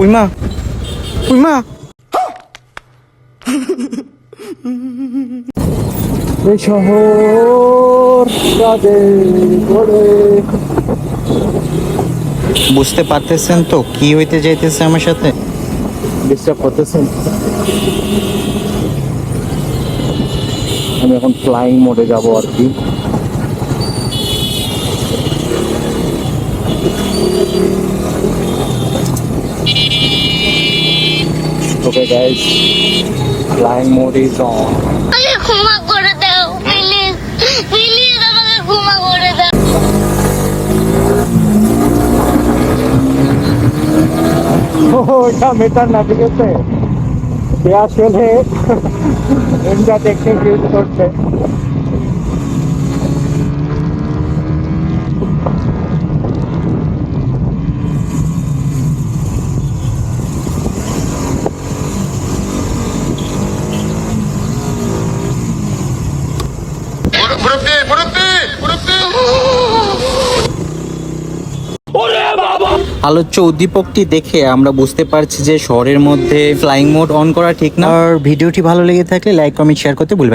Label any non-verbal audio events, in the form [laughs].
উইমা উইমা এই শহর বুঝতে পারতেছেন তো? কি হইতে যাইতেছে আমার সাথে? ডিস্টার্ব করতেছেন? আমি এখন ফ্লাইং মোডে যাব আর কি। Okay guys flying mode is on ক্ষমা করে দাও প্লিজ প্লিজ আমাকে ক্ষমা করে দাও। [laughs] ওটা মেটার না ঠিক আছে সে আসলে ইন্ডিয়া টেকনিক ইউজ করছে। মুরব্বী মুরব্বী মুরব্বী আলোচ্য উদ্দীপকটি দেখে আমরা বুঝতে পারছি যে শহরের মধ্যে ফ্লাইং মোড অন করা ঠিক না। আর ভিডিওটি ভালো লেগে থাকলে লাইক কমেন্ট শেয়ার করতে ভুলবেন না।